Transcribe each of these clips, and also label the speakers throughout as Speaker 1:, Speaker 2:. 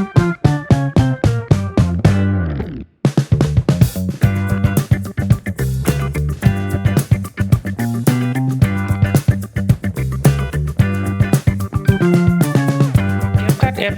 Speaker 1: CapCut app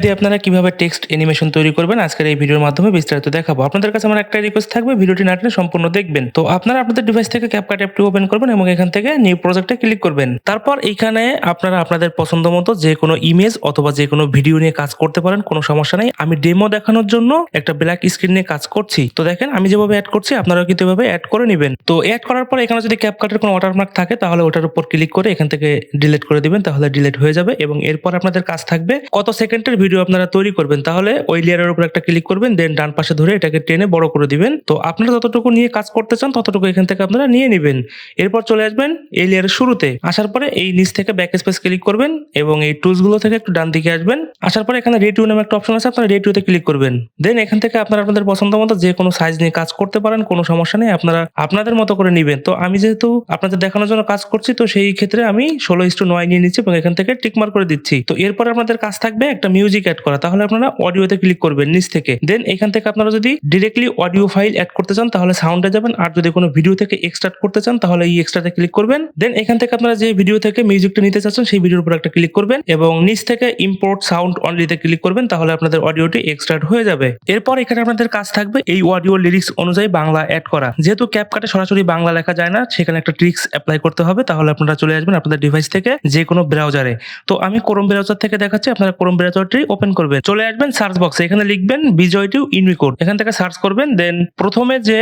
Speaker 1: দিয়ে আপনারা কীভাবে টেক্সট অ্যানিমেশন তৈরি করবেন, আজকের এই ভিডিওর মাধ্যমে বিস্তারিত দেখাবো। আপনাদের কাছে আমার একটা রিকোয়েস্ট থাকবে, ভিডিওটি না টেনে সম্পূর্ণ দেখবেন। তো আপনারা আপনাদের ডিভাইস থেকে ক্যাপকাট অ্যাপটি ওপেন করবেন এবং এখান থেকে নিউ প্রজেক্টে ক্লিক করবেন। তারপর এখানে আপনারা আপনাদের পছন্দ মতো যে কোনো ইমেজ অথবা যে কোনো ভিডিও নিয়ে কাজ করতে পারেন, কোনো সমস্যা নেই। আমি ডেমো দেখানোর জন্য একটা ব্ল্যাক স্ক্রিন নিয়ে কাজ করছি। তো দেখেন, আমি যেভাবে অ্যাড করছি, আপনারাও কিন্তু এভাবে অ্যাড করে নেবেন। তো অ্যাড করার পর এখানে যদি ক্যাপকাটের কোনো ওয়াটারমার্ক থাকে, তাহলে ওটার উপর ক্লিক করে এখান থেকে ডিলিট করে দিবেন, তাহলে ডিলিট হয়ে যাবে এবং এরপর আপনাদের কাজ থাকবে কত সেকেন্ডের ভিডিও আপনারা তৈরি করবেন, তাহলে ওই লেয়ারের উপর একটা ক্লিক করবেন দেন ডান পাশে ধরে এটাকে টেনে বড় করে দিবেন। তো আপনারা যতটুকু নিয়ে কাজ করতে চান, ততটুকু এখান থেকে আপনারা নিয়ে নেবেন। এরপর চলে আসবেন এই লেয়ারের শুরুতে। আসার পরে এই নিচ থেকে ব্যাক স্পেস ক্লিক করবেন এবং এই টুলসগুলো থেকে একটু ডান দিকে আসবেন। আসার পরে এখানে রেডিও নামে একটা অপশন আছে, আপনারা রেডিওতে ক্লিক করবেন। দেন এখান থেকে আপনারা আপনাদের পছন্দ মতো যে কোনো সাইজ নিয়ে কাজ করতে পারেন, কোনো সমস্যা নেই, আপনারা আপনাদের মতো করে নেবেন। তো আমি যেহেতু আপনাদের দেখানোর জন্য কাজ করছি, তো সেই ক্ষেত্রে আমি ষোলো ইস্টু নয় নিয়ে নিচ্ছি এবং এখান থেকে টিকমার করে দিচ্ছি। তো এরপর আপনাদের কাজ থাকবে একটা মিউজিক অ্যাড করা, তাহলে আপনারা অডিওতে ক্লিক করবেন নিচ থেকে। দেন এখান থেকে আপনারা যদি ডিরেক্টলি অডিও ফাইল অ্যাড করতে চান, তাহলে সাউন্ডে যাবেন। আর যদি কোনো ভিডিও থেকে এক্সট্রাক্ট করতে চান, তাহলে এই এক্সট্রাতে ক্লিক করবেন। দেন এখান থেকে আপনারা যে ভিডিও থেকে মিউজিকটা নিতে চাচ্ছেন, সেই ভিডিওর উপর একটা ক্লিক করবেন এবং নিচ থেকে ইম্পোর্ট সাউন্ড অনলিতে ক্লিক করবেন, তাহলে আপনাদের অডিওটি এক্সট্রাক্ট হয়ে যাবে। এরপর এখানে আপনাদের কাজ থাকবে এই অডিও লিরিক্স অনুযায়ী বাংলা অ্যাড করা। যেহেতু ক্যাপকাটে সরাসরি বাংলা লেখা যায় না, সেখানে একটা ট্রিক্স অ্যাপ্লাই করতে হবে, তাহলে আপনারা চলে আসবেন আপনাদের ডিভাইস থেকে যে কোনো ব্রাউজারে তো আমি ক্রোম ব্রাউজার থেকে দেখাচ্ছি, আপনারা ক্রোম ব্রাউজারটি ওপেন করবে। চলে আসবেন সার্চ বক্সে এখানে লিখবেন বিজয় টু ইউনিকোড এখান থেকে সার্চ করবেন। দেন প্রথমে যে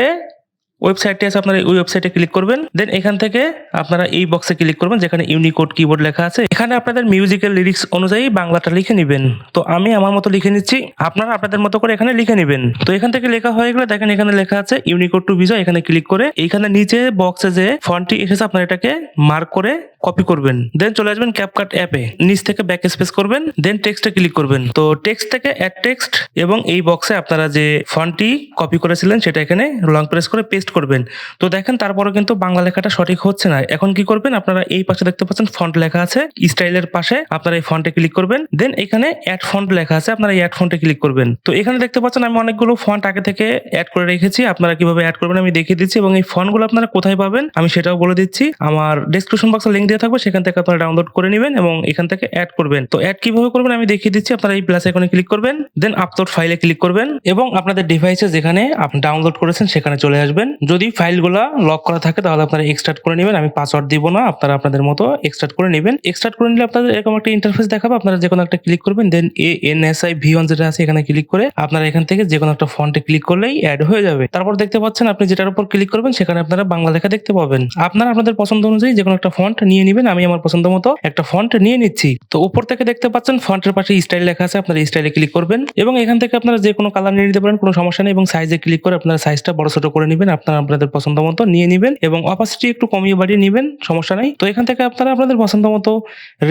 Speaker 1: ওয়েবসাইটটি আছে আপনারা ওই ওয়েবসাইটে ক্লিক করবেন দেন এখান থেকে আপনারা এই বক্সে ক্লিক করবেন, যেখানে ইউনিকোড কিবোর্ড লেখা আছে। এখানে আপনাদের মিউজিক্যাল লিরিক্স অনুযায়ী বাংলাটা লিখে নেবেন। তো আমি আমার মতো লিখে নিচ্ছি, আপনারা আপনাদের মতো করে এখানে লিখে নেবেন। তো এখান থেকে লেখা হয়ে গেলে দেখেন এখানে লেখা আছে ইউনিকোড টু বিজয় এখানে ক্লিক করে এখানে নিচে বক্সে যে ফন্টটি এসেছে, আপনারা এটাকে মার্ক করে কপি করবেন। দেন চলে আসবেন ক্যাপকাট অ্যাপে নিচ থেকে ব্যাক স্পেস করবেন দেন টেক্সটে ক্লিক করবেন। তো টেক্সট থেকে অ্যাড টেক্সট এবং এই বক্সে আপনারা যে ফন্টটি কপি করেছিলেন, সেটা এখানে লং প্রেস করে পেস্ট করবেন। তো দেখেন তারপরে কিন্তু বাংলা লেখাটা সঠিক হচ্ছে না। এখন কি করবেন? আপনারা এই পাশে দেখতে পাচ্ছেন ফন্ট লেখা আছে, স্টাইলের পাশে আপনারা এই ফন্টে ক্লিক করবেন। দেন এখানে অ্যাড ফন্ট লেখা আছে, আপনারা এই অ্যাড ফন্টে ক্লিক করবেন। তো এখানে দেখতে পাচ্ছেন আমি অনেকগুলো ফন্ট আগে থেকে অ্যাড করে রেখেছি। আপনারা কীভাবে অ্যাড করবেন আমি দেখিয়ে দিচ্ছি এবং এই ফন্টগুলো আপনারা কোথায় পাবেন আমি সেটাও বলে দিচ্ছি। আমার ডেসক্রিপশন বক্সে লিঙ্ক দিয়ে থাকবে, সেখান থেকে আপনারা ডাউনলোড করে নেবেন এবং এখান থেকে অ্যাড করবেন। তো অ্যাড কীভাবে করবেন আমি দেখিয়ে দিচ্ছি, আপনারা এই প্লাস আইকনে ক্লিক করবেন দেন আপলোড ফাইলে ক্লিক করবেন এবং আপনাদের ডিভাইসে যেখানে আপনি ডাউনলোড করেছেন সেখানে চলে আসবেন। যদি ফাইলগুলো লক করা থাকে, তাহলে আপনারা এক্সট্রাক্ট করে নেবেন। আমি পাসওয়ার্ড দিব না, আপনারা আপনাদের মতো এক্সট্রাক্ট করে নেবেন। এক্সট্রাক্ট করে নিলে আপনাদের এরকম একটা ইন্টারফেস দেখাবে। আপনারা যে কোনো একটা ক্লিক করবেন দেন A N S I V one যেটা আছে, এখানে ক্লিক করে আপনারা এখান থেকে যে কোনো একটা ফন্টে ক্লিক করলেই অ্যাড হয়ে যাবে। তারপর দেখতে পাচ্ছেন, আপনি যেটার উপর ক্লিক করবেন, সেখানে আপনারা বাংলা লেখা দেখতে পাবেন। আপনারা আপনাদের পছন্দ অনুযায়ী যে কোনো একটা ফন্ট নিয়ে নেবেন। আমি আমার পছন্দ মতো একটা ফন্ট নিয়ে নিচ্ছি। তো উপর থেকে দেখতে পাচ্ছেন ফন্টের পাশে স্টাইল লেখা আছে, আপনারা স্টাইলে ক্লিক করবেন। এবং এখান থেকে আপনারা যে কোনো কালার নিয়ে নিতে পারেন, কোনো সমস্যা নেই। এবং সাইজে ক্লিক করে আপনারা সাইজটা বড় ছোট করে নেবেন। আপনারা আপনাদের পছন্দ মতো নিয়ে নেবেন এবং অপাসিটি একটু কমিয়ে বাড়িয়ে নেবেন, সমস্যা নাই। তো এখান থেকে আপনারা আপনাদের পছন্দ মতো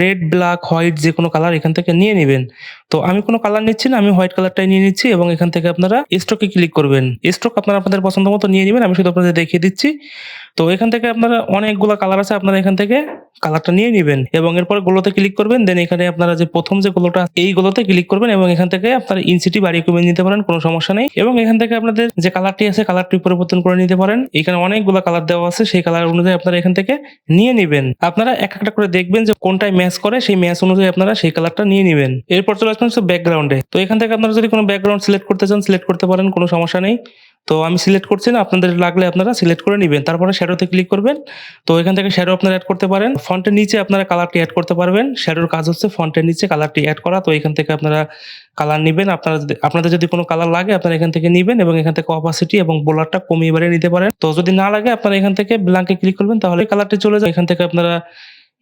Speaker 1: রেড ব্ল্যাক হোয়াইট যে কোনো কালার এখান থেকে নিয়ে নেবেন। তো আমি কোনো কালার নিচ্ছি না, আমি হোয়াইট কালারটাই নিয়ে নিচ্ছি এবং এখান থেকে আপনারা স্ট্রোকে ক্লিক করবেন। স্ট্রোক আপনারা আপনাদের পছন্দ মতো নিয়ে নেবেন, আমি শুধু আপনাদের দেখিয়ে দিচ্ছি। তো এখান থেকে আপনারা অনেকগুলো কালার আছে, আপনারা এখান থেকে কালারটা নিয়ে নেবেন এবং এরপর গোলোতে ক্লিক করবেন দেন এখানে আপনারা যে প্রথম যে গোলোটা, এই গোলোতে ক্লিক করবেন এবং এখান থেকে আপনারা ইনসিটি বাড়িয়ে কমিয়ে নিতে পারেন, কোনো সমস্যা নেই। এবং এখান থেকে আপনাদের যে কালারটি আছে, কালারটি পরিবর্তন করে নিতে পারেন। এখানে অনেকগুলো কালার দেওয়া আছে, সেই কালার অনুযায়ী আপনারা এখান থেকে নিয়ে নেবেন। আপনারা এক একটা করে দেখবেন যে কোনটায় ম্যাচ করে, সেই ম্যাচ অনুযায়ী আপনারা সেই কালারটা নিয়ে নেবেন। এরপর চলে আসবেন ব্যাকগ্রাউন্ডে তো এখান থেকে আপনারা যদি কোনো ব্যাকগ্রাউন্ড সিলেক্ট করতে চান সিলেক্ট করতে পারেন, কোনো সমস্যা নেই। তো আমি সিলেক্ট করছি না, আপনাদের লাগলে আপনারা সিলেক্ট করে নেবেন। তারপরে শ্যাডোতে ক্লিক করবেন। তো এখান থেকে শ্যাডো আপনারা অ্যাড করতে পারেন। ফন্টের নিচে আপনারা কালারটি অ্যাড করতে পারবেন। শ্যাডোর কাজ হচ্ছে ফন্টের নিচে কালারটি অ্যাড করা। তো এখান থেকে আপনারা কালার নেবেন। আপনারা যদি- আপনাদের যদি কোনো কালার লাগে, আপনারা এখান থেকে নেবেন এবং এখান থেকে অপাসিটি এবং বোলারটা কমিয়ে বাড়িয়ে নিতে পারেন। তো যদি না লাগে, আপনারা এখান থেকে ব্ল্যাঙ্কে ক্লিক করবেন, তাহলে কালারটি চলে যায়। এখান থেকে আপনারা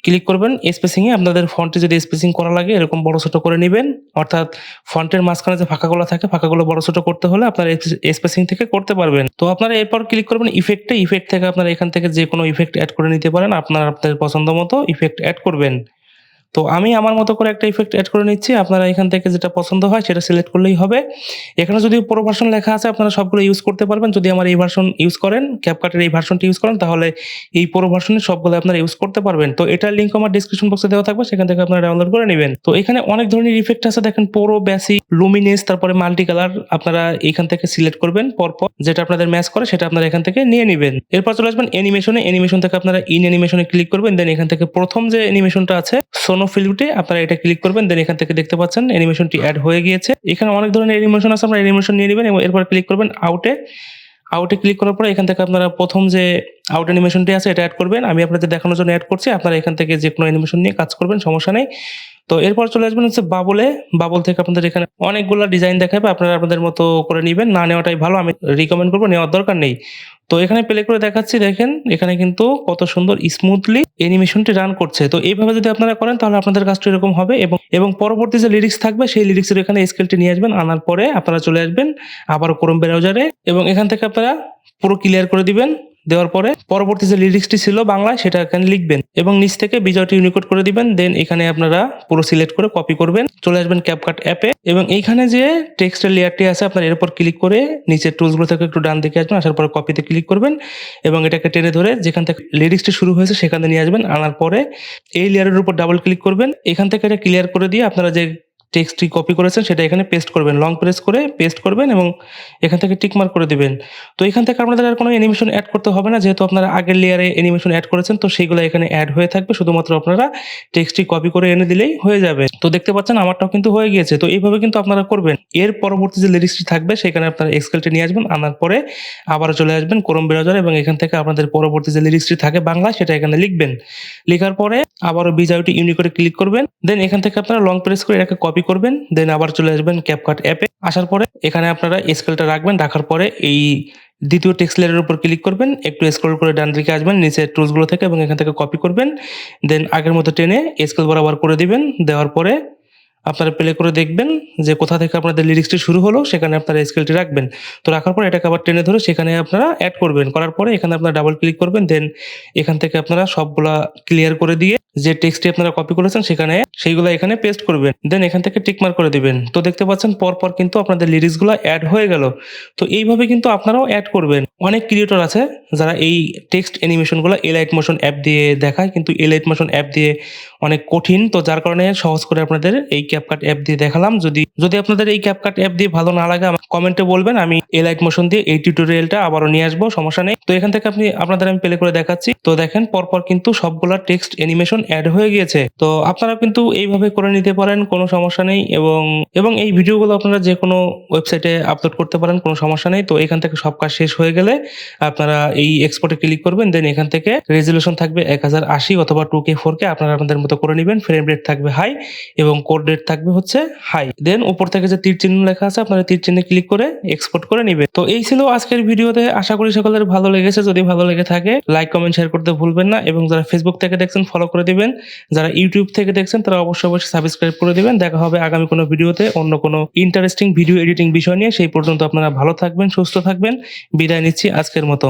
Speaker 1: ক্লিক করবেন স্পেসিংয়ে আপনাদের ফন্টে যদি স্পেসিং করা লাগে, এরকম বড় ছোট করে নেবেন। অর্থাৎ ফন্টের মাঝখানে যে ফাঁকাগুলো থাকে ফাঁকাগুলো বড় ছোট করতে হলে আপনারা স্পেসিং থেকে করতে পারবেন। তো আপনারা এরপর ক্লিক করবেন ইফেক্টে ইফেক্ট থেকে আপনারা এখান থেকে যে কোনো ইফেক্ট অ্যাড করে নিতে পারেন। আপনারা, আপনাদের পছন্দ মতো ইফেক্ট অ্যাড করবেন। তো আমি আমার মতো করে একটা ইফেক্ট অ্যাড করে নিচ্ছি। আপনারা এখান থেকে যেটা পছন্দ হয় সেটা সিলেক্ট করলেই হবে। এখানে যদি পুরো ভার্সন লেখা আছে, আপনারা সবগুলো ইউজ করতে পারবেন। যদি আমার এই ভার্সন ইউজ করেন ক্যাপকাটের এই ভার্সনটি ইউজ করেন, তাহলে এই পুরো ভার্সনের সবগুলো আপনারা ইউজ করতে পারবেন। তো এটার লিঙ্ক আমার ডিসক্রিপশন বক্সে দেওয়া থাকবে, সেখান থেকে আপনারা ডাউনলোড করে নেবেন। তো এখানে অনেক ধরনের ইফেক্ট আছে। দেখেন পুরো বেসিক লুমিনেস তারপরে মাল্টি কালার আপনারা এখান থেকে সিলেক্ট করবেন। পরপর যেটা আপনাদের ম্যাচ করে, সেটা আপনারা এখান থেকে নিয়ে নেবেন। এরপর চলে আসবেন অ্যানিমেশনে অ্যানিমেশন থেকে আপনারা ইন অ্যানিমেশনে ক্লিক করবেন। দেন এখান থেকে প্রথম যে অ্যানিমেশনটা আছে ফিল্মটে আপনারা এটা ক্লিক করবেন দেন এখান থেকে দেখতে পাচ্ছেন অ্যানিমেশনটি অ্যাড হয়ে গিয়েছে। এখানে অনেক ধরনের অ্যানিমেশন আছে, আপনারা অ্যানিমেশন নিয়ে নেবেন এবং এরপর ক্লিক করবেন আউটে আউটে ক্লিক করার পরে এখান থেকে আপনারা প্রথম যে আউট অ্যানিমেশনটি আছে, এটা অ্যাড করবেন। আমি আপনাদের দেখানোর জন্য অ্যাড করছি, আপনারা এখান থেকে যে কোনো অ্যানিমেশন নিয়ে কাজ করবেন, সমস্যা নেই। তো এরপর চলে আসবেন হচ্ছে বাবলে বাবল থেকে আপনাদের এখানে অনেকগুলো ডিজাইন দেখাবে, আপনারা আপনাদের মতো করে নেবেন। না নেওয়াটাই ভালো, আমি রিকমেন্ড করব, নেওয়ার দরকার নেই। তো এখানে প্লে করে দেখাচ্ছি, দেখেন, এখানে কিন্তু কত সুন্দর স্মুথলি অ্যানিমেশনটি রান করছে। তো এইভাবে যদি আপনারা করেন, তাহলে আপনাদের কাজটা এরকম হবে এবং এবং পরবর্তী যে লিরিক্স থাকবে, সেই লিরিক্সের এখানে স্কেলটি নিয়ে আসবেন, আনার পরে আপনারা চলে আসবেন আবার ক্রোম ব্রাউজারে এবং এখান থেকে আপনারা পুরো ক্লিয়ার করে দিবেন। দেওয়ার পরে পরবর্তী যে লিরিক্সটি ছিল বাংলায়, সেটা এখানে লিখবেন এবং নিচ থেকে বিজয়টি ইউনিকোড করে দিবেন। দেন এখানে আপনারা পুরো সিলেক্ট করে কপি করবেন। চলে আসবেন ক্যাপকাট অ্যাপে এবং এইখানে যে টেক্সটের লেয়ারটি আছে, আপনার এর উপর ক্লিক করে নিচের টুলসগুলো থেকে একটু ডান দিকে আসবেন, আসার পরে কপিতে ক্লিক করবেন এবং এটাকে টেনে ধরে যেখান থেকে লিরিক্সটি শুরু হয়েছে, সেখানে নিয়ে আসবেন। আনার পরে এই লেয়ারের উপর ডাবল ক্লিক করবেন। এখান থেকে এটা ক্লিয়ার করে দিয়ে আপনারা যে টেক্সটটি কপি করেছেন সেটা এখানে পেস্ট করবেন লং প্রেস করে পেস্ট করবেন এবং এখান থেকে টিকমার্ক করে দিবেন। তো এখান থেকে আপনাদের আর কোনো অ্যানিমেশন অ্যাড করতে হবে না, যেহেতু আপনারা আগের লেয়ারে অ্যানিমেশন অ্যাড করেছেন, তো সেইগুলো এখানে অ্যাড হয়ে থাকবে, শুধুমাত্র আপনারা টেক্সটটি কপি করে এনে দিলেই হয়ে যাবে। তো দেখতে পাচ্ছেন আমারটাও কিন্তু হয়ে গিয়েছে, তো এইভাবে কিন্তু আপনারা করবেন। এর পরবর্তী যে লিরিক্সটি থাকবে, সেখানে আপনারা এক্সকেলটি নিয়ে আসবেন, আনার পরে আবার চলে আসবেন ক্রোম ব্রাউজার এবং এখান থেকে আপনাদের পরবর্তী যে লিরিক্সটি থাকে বাংলা সেটা এখানে লিখবেন। লেখার পরে আবারও বিজয়টি ইউনিকোডে ক্লিক করবেন দেন এখান থেকে আপনারা লং প্রেস করে এটাকে কপি করবেন দেন আবার চলে আসবেন ক্যাপকাট অ্যাপে আসার পরে এখানে আপনারা স্কেলটা রাখবেন, রাখার পরে এই দ্বিতীয় টেক্সট লেয়ারের উপর ক্লিক করবেন, একটু স্ক্রল করে ডান দিকে আসবেন নিচে টুলসগুলো থেকে এবং এখান থেকে কপি করবেন দেন আগের মতো টেনে স্কেল বরাবর করে দিবেন, দেওয়ার পরে আপনারা প্লে করে দেখবেন যে কোথা থেকে আপনাদের লিরিক্সটি শুরু হলো, সেখানে আপনারা স্কেলটি রাখবেন। তো রাখার পর এটাকে আবার টেনে ধরে সেখানে আপনারা অ্যাড করবেন। করার পরে এখানে আপনারা ডাবল ক্লিক করবেন দেন এখান থেকে আপনারা সবগুলা ক্লিয়ার করে দিয়ে যে টেক্সটটি আপনারা কপি করেছেন, সেখানে সেইগুলো এখানে পেস্ট করবেন। দেন এখান থেকে টিকমার্ক করে দিবেন। তো দেখতে পাচ্ছেন পর পর কিন্তু আপনাদের লিরিক্সগুলো অ্যাড হয়ে গেল। তো এইভাবে কিন্তু আপনারাও অ্যাড করবেন। অনেক ক্রিয়েটর আছে যারা এই টেক্সট অ্যানিমেশনগুলো এলাইট মোশন অ্যাপ দিয়ে দেখায়, কিন্তু এলাইট মোশন অ্যাপ দিয়ে অনেক কঠিন। তো যার কারণে সহজ করে আপনাদের এই ক্যাপকাট অ্যাপ দিয়ে দেখালাম। যদি যদি আপনাদের এই ক্যাপকাট অ্যাপ দিয়ে ভালো না লাগে, আমাকে কমেন্টে বলবেন। আমি এলাইট মোশন দিয়ে এই টিউটোরিয়ালটা আবারও নিয়ে আসব, সমস্যা নেই। তো এখান থেকে আপনি, আপনাদের আমি প্লে করে দেখাচ্ছি। তো দেখেন, পরপর কিন্তু সবগুলা টেক্সট অ্যানিমেশন অ্যাড হয়ে গিয়েছে। তো আপনারা কিন্তু এইভাবে করে নিতে পারেন, কোনো সমস্যা নেই এবং এবং এই ভিডিওগুলো আপনারা যে কোনো ওয়েবসাইটে আপলোড করতে পারেন, কোনো সমস্যা নেই। তো এখান থেকে সব কাজ শেষ হয়ে গেলে আপনারা এই এক্সপোর্টে ক্লিক করবেন দেন এখান থেকে রেজলিউশন থাকবে এক হাজার আশি অথবা টু কে ফোর কে আপনারা আপনাদের মতো করে নেবেন। ফ্রেম রেট থাকবে হাই এবং কোড রেট থাকবে হচ্ছে হাই দেন উপর থেকে যে তীর চিহ্ন লেখা আছে, আপনারা তীর চিহ্নে ক্লিক করে এক্সপোর্ট করে নেবেন। তো এই ছিল আজকের ভিডিওতে। আশা করি সকলের ভালো লেগেছে। যদি ভালো লেগে থাকে লাইক কমেন্ট শেয়ার করতে ভুলবেন না এবং যারা ফেসবুক থেকে দেখছেন ফলো করে দিবেন। যারা ইউটিউব থেকে দেখছেন, তারা অবশ্যই অবশ্যই সাবস্ক্রাইব করে দিবেন। দেখা হবে আগামী কোনো ভিডিওতে অন্য কোনো ইন্টারেস্টিং ভিডিও এডিটিং বিষয় নিয়ে। সেই পর্যন্ত আপনারা ভালো থাকবেন, সুস্থ থাকবেন। বিদায় নিচ্ছি আজকের মতো।